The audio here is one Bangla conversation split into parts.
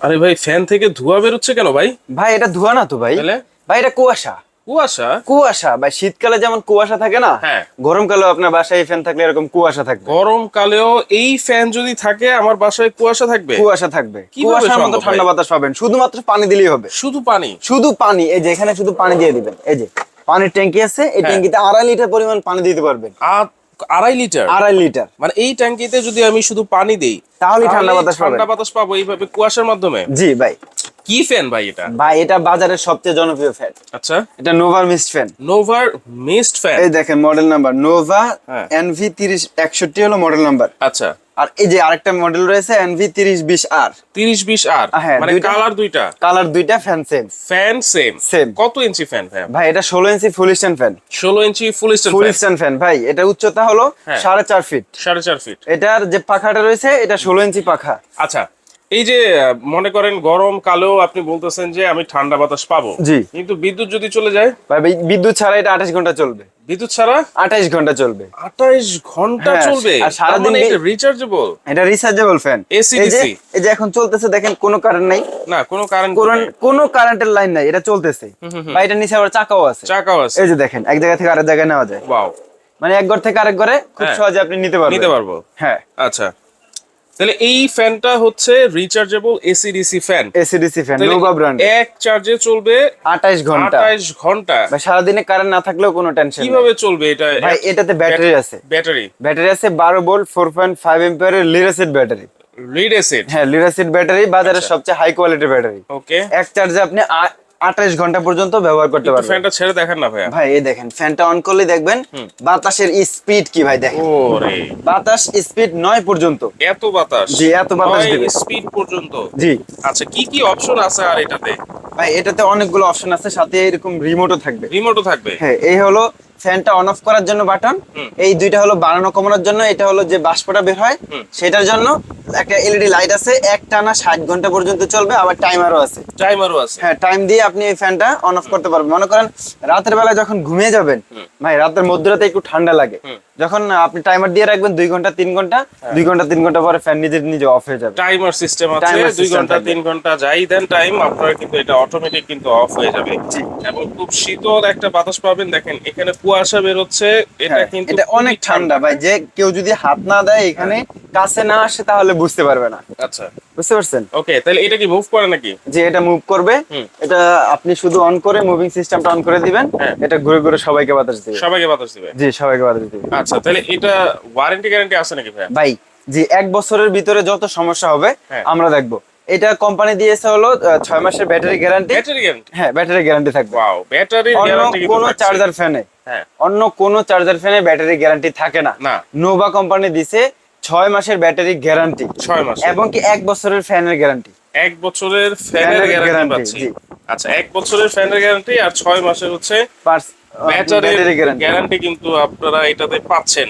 আরে ভাই ফ্যান থেকে ধোঁয়া বেরোচ্ছে কেন ভাই? ভাই এটা ধোয়া না তো ভাই? ভাই এটা কুয়াশা। কুয়াশা? কুয়াশা। ভাই শীতকালে যেমন কুয়াশা থাকে না হ্যাঁ। গরমকালেও আপনার বাসায় ফ্যান থাকলে এরকম কুয়াশা থাকবে। গরমকালেও এই ফ্যান যদি থাকে আমার বাসায় কুয়াশা থাকবে? কুয়াশা থাকবে। কুয়াশার মতো ঠান্ডা বাতাস পাবেন। শুধুমাত্র পানি দিলেই হবে। শুধু পানি? শুধু পানি। এই যে এখানে শুধু পানি দিয়ে দিবেন। এই যে পানির ট্যাঙ্কি আছে এই হ্যাঁ। ট্যাঙ্কিতে আড়াই লিটার পরিমাণ পানি দিতে পারবেন। আর আড়াই লিটার? আড়াই লিটার। মানে এই ট্যাঙ্কিতে যদি আমি শুধু পানি দেই তাহলেই ঠান্ডা বাতাস পাবেন। ঠান্ডা বাতাস পাবো এইভাবে কুয়াশার মাধ্যমে? জি ভাই। কি ফ্যান ভাই এটা? ভাই এটা বাজারের সবচেয়ে জনপ্রিয় ফ্যান আচ্ছা। এটা নোভার মিস্ট ফ্যান নোভার মিস্ট ফ্যান এই দেখেন মডেল নাম্বার নোভা। এনভি তিরিশ একষট্টি হলো মডেল নাম্বার আচ্ছা। আর এই যে আরেকটা মডেল রয়েছে এনভি তিরিশ বিশ আর তিরিশ বিশ আর হ্যাঁ, মানে কালার দুইটা? কালার দুইটা fan same fan same Same. কত ইঞ্চি ফ্যান ফ্যান ভাই এটা ষোলো ইঞ্চি ফুল স্ট্যান্ড ফ্যান ষোলো inch full stand full fan stand fan ভাই এটা উচ্চতা হলো হ্যাঁ। সাড়ে চার ফিট সাড়ে চার ফিট এটার যে পাখাটা রয়েছে এটা ষোলো ইঞ্চি পাখা। আচ্ছা এই যে মনে করেন গরম কালেও আপনি বলতেছেন যে আমি ঠান্ডা বাতাস পাবো। জি। কিন্তু বিদ্যুৎ যদি চলে যায়? বিদ্যুৎ ছাড়া এটা আঠাশ ঘণ্টা চলবে। বিদ্যুৎ ছাড়া? আঠাশ ঘণ্টা চলবে। আটাইশ ঘণ্টা হ্যাঁ, চলবে? আর সারাদিন রিচার্জেবল এটা রিচার্জেবল ফ্যান AC, এই যে এখন চলতেছে দেখেন কোনো কারেন্ট নাই। না কোনো কারেন্ট কোন- কোনো কারেন্টের লাইন নাই এটা চলতেছে। বা এটা নিচে আবার চাকাও আছে। চাকাও আছে। এই যে দেখেন এক জায়গা থেকে আরেক জায়গায় নেওয়া যায়। ওয়াও মানে এক ঘর থেকে আরেক ঘরে খুব হ্যাঁ। সহজে আপনি নিতে পারবেন। নিতে পারব। হ্যাঁ। আচ্ছা। তাহলে এই ফ্যানটা হচ্ছে rechargeable AC DC fan AC DC fan Nova brand এক চার্জে চলবে 28 ঘণ্টা। আঠাইশ ঘণ্টা। ভাই সারাদিনে কারেন্ট না থাকলেও কোনো টেনশন কীভাবে চলবে এটা? ভাই এটাতে ব্যাটারি আছে। ব্যাটারি ব্যাটারি আছে বারো ভোল্ট ফোর পয়েন্ট ফাইভ এম্পিয়ারের লিরাসিড ব্যাটারি লিড হ্যাঁ লিরাসিড ব্যাটারি বাজারের আচ্ছা। সবচেয়ে হাই কোয়ালিটির ব্যাটারি ওকে এক চার্জে আপনি আঠাশ ঘণ্টা পর্যন্ত ব্যবহার করতে পারবেন। ফ্যানটা ছেড়ে দেখেন না ভাই ভাই এই দেখেন ফ্যানটা অন করলে দেখবেন বাতাসের স্পিড কি ভাই দেখেন। ওরে। বাতাস স্পিড নয় পর্যন্ত। এত বাতাস? জি, এত বাতাস দিবে স্পিড পর্যন্ত? জি। আচ্ছা কি কি অপশন আছে আর এটাতে? ভাই এটাতে অনেকগুলো অপশন আছে সাথে এরকম রিমোটও থাকবে। রিমোটও থাকবে? হ্যাঁ এই হলো ফ্যানটা অন অফ করার জন্য বাটন এই দুইটা হলো বানানো কমানোর জন্য এটা হলো যে বাষ্পটা বের হয়। সেটার জন্য একটা এলইডি লাইট আছে এক টানা ষাট ঘণ্টা পর্যন্ত চলবে আবার টাইমারও আছে। টাইমারও আছে। হ্যাঁ টাইম দিয়ে আপনি এই ফ্যানটা অন অফ করতে পারবেন। মনে করেন রাতের বেলা যখন ঘুমিয়ে যাবেন ভাই রাতের মধ্যরাতে একটু ঠান্ডা লাগে। যখন আপনি টাইমার দিয়ে রাখবেন দুই ঘণ্টা তিন ঘণ্টা দুই ঘণ্টা তিন ঘণ্টা পরে ফ্যান নিজে নিজে অফ হয়ে যাবে। টাইমার সিস্টেম আছে দুই ঘণ্টা তিন ঘণ্টা যাই দেন টাইম আপনার কিন্তু এটা অটোমেটিক কিন্তু অফ হয়ে যাবে। এবং খুব শীতল একটা বাতাস পাবেন। দেখেন এখানে কুয়াশা বেরোচ্ছে এটা হ্যাঁ, কিন্তু এটা অনেক ঠান্ডা। ভাই যে কেউ যদি হাত না দেয় এখানে কাছে না আসে তাহলে বুঝতে পারবে না। আচ্ছা। বুঝতে পারছেন? ওকে তাহলে এটা কি মুভ করে নাকি? যে এটা মুভ করবে। এটা আপনি শুধু অন করে মুভিং সিস্টেমটা অন করে দিবেন। হ্যাঁ। এটা ঘুরে ঘুরে সবাইকে বাতাস দিবে। সবাইকে বাতাস দিবে? জি সবাইকে বাতাস দিবে। আচ্ছা তাহলে এটা ওয়ারেন্টি গ্যারান্টি আছে নাকি ভাই ভাই জি এক বছরের ভিতরে যত সমস্যা হবে হ্যাঁ। আমরা দেখব। এটা কোম্পানি দিয়েছে হলো ছয় মাসের ব্যাটারি গ্যারান্টি ব্যাটারি গ্যারান্টি হ্যাঁ ব্যাটারি গ্যারান্টি থাকবে। ওয়াও ব্যাটারি গ্যারান্টি কোনো চার্জার ফ্যানে অন্য কোনো চার্জার ফ্যানে ব্যাটারি গ্যারান্টি থাকে না। নোভা কোম্পানি দিছে ছয় মাসের ব্যাটারি গ্যারান্টি। ছয় মাস এবং কি এক বছরের ফ্যানের গ্যারান্টি। এক বছরের ফ্যানের গ্যারান্টি আচ্ছা পাচ্ছি। এক বছরের ফ্যানের গ্যারান্টি আর ছয় মাসের হচ্ছে ব্যাটারি গ্যারান্টি কিন্তু আপনারা এটাতে পাচ্ছেন।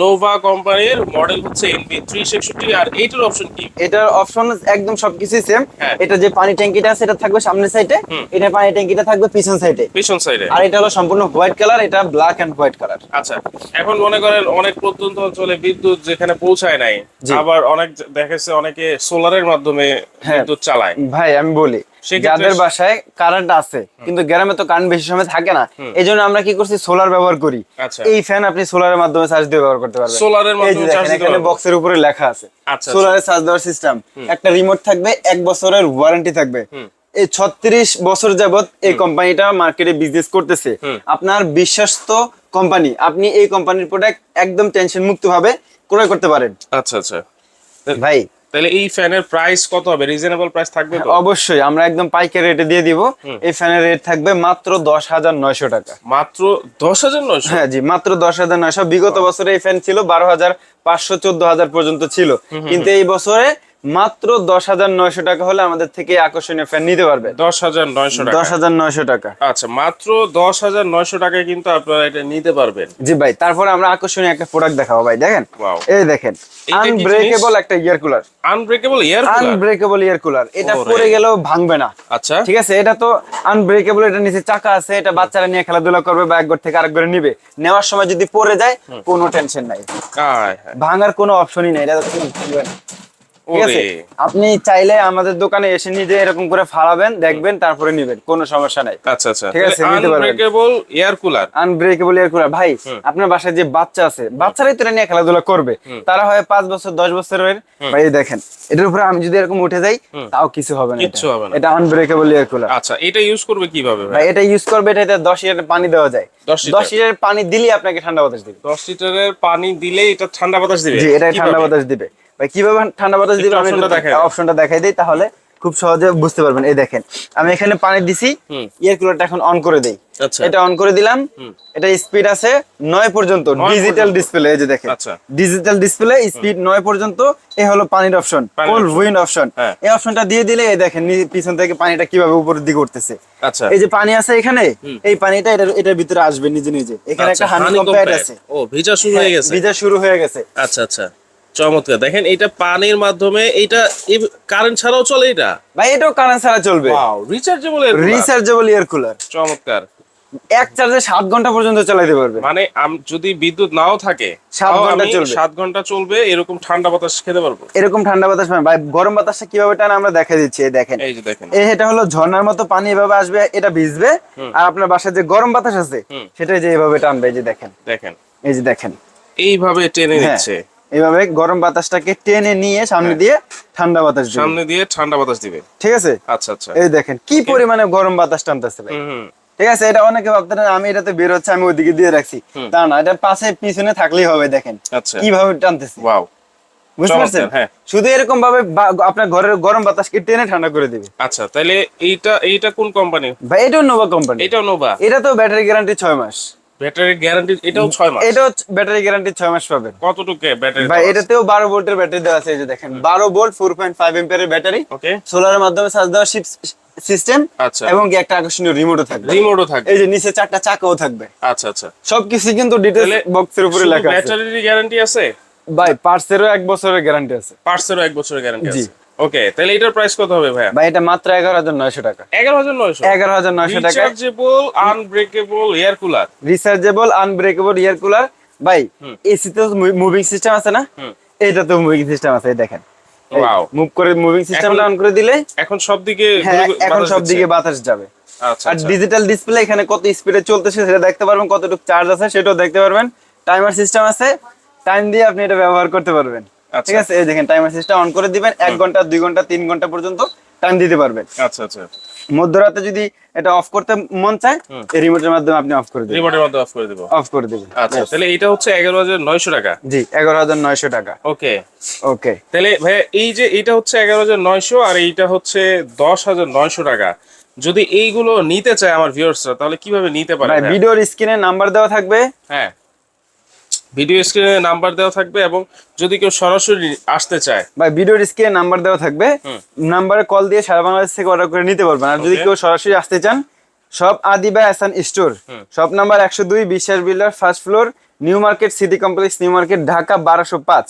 নোভা কোম্পানির মডেল হচ্ছে এনবি থ্রি একষট্টি আর এইটার অপশন কি? এটার অপশন একদম সবকিছুই সেম হ্যাঁ। এটা যে পানি ট্যাঙ্কিটা আছে এটা থাকবে সামনের সাইডে এটা পানি ট্যাঙ্কিটা থাকবে পিছন সাইডে পিছন সাইডে আর এটা হলো সম্পূর্ণ হোয়াইট কালার এটা ব্ল্যাক এন্ড হোয়াইট কালার আচ্ছা এখন মনে করেন অনেক প্রত্যন্ত অঞ্চলে বিদ্যুৎ যেখানে পৌঁছায় নাই। আবার অনেক দেখেছে অনেকে সোলারের মাধ্যমে হ্যাঁ। বিদ্যুৎ চালায়। ভাই আমি বলি যাদের বাসায় কারেন্ট আছে কিন্তু গ্রামে তো কারেন্ট বেশি সময় থাকে না এই জন্য আমরা কি করছি সোলার ব্যবহার করি। আচ্ছা। এই ফ্যান আপনি সোলারের মাধ্যমে চার্জ দিয়ে ব্যবহার করতে পারবেন। সোলারের মাধ্যমে চার্জ এখানে বক্সের উপরে লেখা আছে। আচ্ছা, সোলারের চার্জ দেওয়ার সিস্টেম একটা রিমোট থাকবে এক বছরের ওয়ারেন্টি থাকবে। এই ছত্রিশ বছর যাবত এই কোম্পানিটা মার্কেটে বিজনেস করতেছে। আপনার বিশ্বস্ত কোম্পানি আপনি এই কোম্পানির প্রোডাক্ট একদম টেনশন মুক্ত ভাবে ক্রয় করতে পারেন। আচ্ছা আচ্ছা। ভাই তাহলে এই ফ্যানের প্রাইস কত হবে? রিজনেবল প্রাইস থাকবে তো? অবশ্যই। আমরা একদম পাইকারি রেটে দিয়ে দিব। এই ফ্যানের রেট থাকবে মাত্র দশ হাজার নয়শো টাকা। মাত্র দশ হাজার নয়শো? হ্যাঁ জি মাত্র দশ হাজার নয়শো। বিগত বছরে এই ফ্যান ছিল বারো হাজার পাঁচশো চোদ্দ হাজার পর্যন্ত ছিল। কিন্তু এই বছরে মাত্র দশ হাজার নয়শো টাকা হলে আমাদের থেকে আকর্ষণীয় ফ্যান নিতে পারবে। দশ হাজার নয়শো দশ হাজার নয়শো টাকা। আচ্ছা মাত্র দশ হাজার নয়শো টাকায় কিন্তু আপনারা এটা নিতে পারবেন। জি ভাই তারপরে আমরা আকর্ষণীয় একটা প্রোডাক্ট দেখাবো ভাই দেখেন? এই দেখেন আনব্রেকেবল একটা ear cooler unbreakable ear unbreakable ear cooler এটা। পরে গেলেও ভাঙবে না। আচ্ছা। ঠিক আছে এটা তো আনব্রেকেবল এটা নিচে চাকা আছে এটা বাচ্চারা নিয়ে খেলাধুলা করবে বা এক ঘর থেকে আরেক ঘরে নিবে। নেওয়ার সময় যদি পড়ে যায় কোনো টেনশন নাই। ভাঙার কোনো অপশনই নাই। এটা। ঠিক আছে? আপনি চাইলে আমাদের দোকানে এসে নিজে এরকম করে ফালাবেন দেখবেন তারপরে নিবেন কোনো সমস্যা নাই। আচ্ছা আচ্ছা। ঠিক আছে, নিতে পারবেন। Unbreakable air cooler unbreakable air cooler ভাই আপনার বাসায় যে বাচ্চা আছে বাচ্চারাই তো নিয়ে খেলাধুলা করবে। তারা হয় পাঁচ বছর দশ বছরের ভাই দেখেন এটার উপরে আমি যদি এরকম উঠে যাই তাও কিছু হবে না এটা। কিচ্ছু হবে না। এটা আনব্রেকেবল এয়ার কুলার আচ্ছা এটা ইউজ করবে কীভাবে ভাই? এটা ইউজ করবে এটাতে দশ লিটার পানি দেওয়া যায়। 10 লিটার? দশ লিটার পানি দিলে আপনাকে ঠান্ডা বাতাস দিবে। দশ লিটারের পানি দিলে এটা ঠান্ডা বাতাস দিবে? জি এটা ঠান্ডা বাতাস দিবে। ভাই কীভাবে ঠান্ডা বাতাস দিবে আমি। অপশনটা দেখাই। দিই তাহলে খুব সহজে বুঝতে পারবেন। এই দেখেন আমি এখানে পানি দিছি। এয়ার কুলারটা এখন অন করে দেই। আচ্ছা। এটা অন করে দিলাম এটা স্পিড আছে নয় পর্যন্ত ডিজিটাল। ডিসপ্লে এই যে দেখেন। আচ্ছা। ডিজিটাল ডিসপ্লে স্পিড নয় পর্যন্ত এ হলো পানির অপশন কোল্ড উইন্ড অপশন হ্যাঁ। এই অপশনটা দিয়ে দিলে এই দেখেন পিছন থেকে পানিটা কীভাবে উপরের দিকে উঠতেছে। আচ্ছা। এই যে পানি আছে এখানে এই পানিটা এটার এটার ভিতরে আসবে নিজে নিজে। এখানে আচ্ছা, একটা হানি honeycomb আছে। ও ভিজা শুরু হয়ে গেছে। ভিজা শুরু হয়ে গেছে। আচ্ছা আচ্ছা। চমৎকার। দেখেন এটা পানির মাধ্যমে এটা কারেন্ট ছাড়াও চলে এটা? ভাই এটাও কারেন্ট ছাড়া চলবে। রিচার্জেবল রিচার্জেবল এয়ার কুলার চমৎকার। এক চার্জে সাত ঘণ্টা পর্যন্ত চালাতে পারবে। মানে যদি বিদ্যুৎ নাও থাকে সাত ঘণ্টা চলবে। সাত ঘণ্টা চলবে এরকম ঠান্ডা বাতাস খেতে পারব। এরকম ঠান্ডা বাতাস ভাই গরম বাতাসটা কীভাবে টানে আমরা দেখা দিচ্ছি দেখেন। এই যে দেখেন। এটা হলো ঝর্ণার মতো পানি এভাবে আসবে এটা ভিজবে। আর আপনার বাসায় যে গরম বাতাস আছে। সেটাই যে এভাবে টানবে এই যে দেখেন। দেখেন। এই যে দেখেন। এইভাবে টেনে হ্যাঁ। নিচ্ছে। এইভাবে গরম বাতাসটাকে টেনে নিয়ে সামনে দিয়ে ঠান্ডা বাতাস দিবে। সামনে দিয়ে ঠান্ডা বাতাস দিবে। ঠিক আছে? আচ্ছা আচ্ছা। এই দেখেন কি পরিমাণে গরম বাতাস টানতেছে ভাই। ঠিক আছে এটা অনেকে ভাবতেন আমি এটাতে বের হচ্ছে আমি ওইদিকে দিয়ে রাখছি। তা না এটা পাশে পিছনে থাকলেই হবে দেখেন। আচ্ছা। কীভাবে টানতেছে। ওয়াও। বুঝতে পারছেন? হ্যাঁ। শুধু এরকম ভাবে আপনার ঘরের গরম বাতাসকে টেনে ঠান্ডা করে দিবে। আচ্ছা তাহলে এইটা এইটা কোন কোম্পানি ভাই এটাও নোভা কোম্পানি এটাও নোভা এটা তো ব্যাটারি গ্যারান্টি ছয় মাস। ব্যাটারি গ্যারান্টি এটাও ছয় মাস। এটাও ব্যাটারি গ্যারান্টি ছয় মাস পাবেন কতটুকু ব্যাটারি? ভাই এটাতেও বারো ভোল্টের ব্যাটারি দেওয়া আছে এই যে দেখেন। বারো ভোল্ট ফোর পয়েন্ট ফাইভ এম্পিয়ারের ব্যাটারি। ওকে। সোলারের মাধ্যমে চার্জ দেওয়া সিস্টেম আচ্ছা। এবং একটা আকর্ষণীয় রিমোটও থাকবে। রিমোটও থাকবে। এই যে নিচে চারটা চাকাও থাকবে। আচ্ছা আচ্ছা। সবকিছু কিন্তু তাহলে বক্সের উপরে লেখা আছে। ব্যাটারির গ্যারান্টি আছে? ভাই পার্টসেরও এক বছরের গ্যারান্টি আছে। পার্টসেরও এক বছরের গ্যারান্টি আছে? ওকে তাহলে এটার প্রাইস কত হবে ভাইয়া? ভাই এটা মাত্র এগারো হাজার নয়শো টাকা। এগারো হাজার নয়শো। এগারো হাজার নয়শো টাকা rechargeable unbreakable air cooler rechargeable unbreakable air cooler ভাই এসি তো মুভিং সিস্টেম আছে না। এইটা তো মুভিং সিস্টেম আছে দেখেন। Wow. মুভ করে মুভিং সিস্টেমটা অন করে দিলে এখন সব দিকে হ্যাঁ এখন সব দিকে বাতাস যাবে। আচ্ছা আর আচ্ছা। ডিজিটাল ডিসপ্লে এখানে কত স্পিডে চলতেছে সেটা দেখতে পারবেন কতটুকু চার্জ আছে সেটাও দেখতে পারবেন। টাইমার সিস্টেম আছে টাইম দিয়ে আপনি এটা ব্যবহার করতে পারবেন। ঠিক আছে? এই দেখেন টাইমার সিস্টেম অন করে দিবেন এক ঘণ্টা দুই ঘণ্টা তিন ঘণ্টা পর্যন্ত টাইম দিতে পারবেন। আচ্ছা আচ্ছা। মধ্যরাতে যদি এটা অফ করতে মন চায় এই রিমোটের মাধ্যমে আপনি অফ করে দিবেন। রিমোটের মধ্যে অফ করে দেবো। অফ করে দিবেন। আচ্ছা তাহলে এটা হচ্ছে এগারো হাজার নয়শো টাকা। জি এগারো হাজার নয়শো টাকা। ওকে। ওকে। তাহলে ভাইয়া এই যে এটা হচ্ছে এগারো হাজার নয়শো আর এইটা হচ্ছে দশ হাজার নয়শো টাকা। যদি এইগুলো নিতে চায় আমার ভিউয়ার্সরা তাহলে কীভাবে নিতে পারে ভাই? ভিডিওর স্ক্রিনে নাম্বার দেওয়া থাকবে। হ্যাঁ। ভিডিও স্ক্রিনে নাম্বার দেওয়া থাকবে এবং যদি কেউ সরাসরি আসতে চায়। ভাই ভিডিও স্ক্রিনে নাম্বার দেওয়া থাকবে। নাম্বারে কল দিয়ে সারা বাংলাদেশ থেকে অর্ডার করে নিতে পারবেন। আর যদি কেউ সরাসরি আসতে চান সব আদিবা এসান স্টোর। সব নাম্বার একশো দুই Biswas builder first floor New Market City complex New Market Dhaka বারোশো পাঁচ।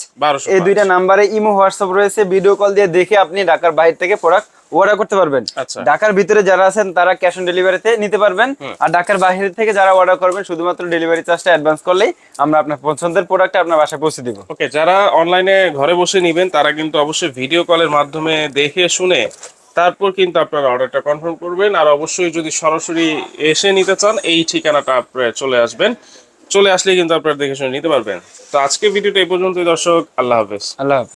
এই দুইটা নাম্বারে ইমো হোয়াটসঅ্যাপ রয়েছে ভিডিও কল দিয়ে দেখে আপনি ঢাকার বাইরে থেকে প্রোডাক্ট অর্ডার করতে পারবেন। আচ্ছা। ঢাকার ভিতরে যারা আছেন তারা ক্যাশ অন ডেলিভারিতে নিতে পারবেন। আর ঢাকার বাইরে থেকে যারা অর্ডার করবেন শুধুমাত্র ডেলিভারি চার্জটা অ্যাডভান্স করলেই আমরা আপনার পছন্দের প্রোডাক্ট আপনার বাসায় পৌঁছে দিব। ওকে যারা অনলাইনে ঘরে বসে নেবেন তারা কিন্তু অবশ্যই ভিডিও কলের মাধ্যমে দেখে শুনে তারপর কিন্তু আপনারা অর্ডারটা কনফার্ম করবেন। আর অবশ্যই যদি সরাসরি এসে নিতে চান, এই ঠিকানাটা আপনারা চলে আসবেন। চলে আসলে কিন্তু আপনারা দেখে শুনে নিতে পারবেন। তো আজকে ভিডিওটা এই পর্যন্তই, দর্শক। আল্লাহ হাফেজ। আল্লাহ।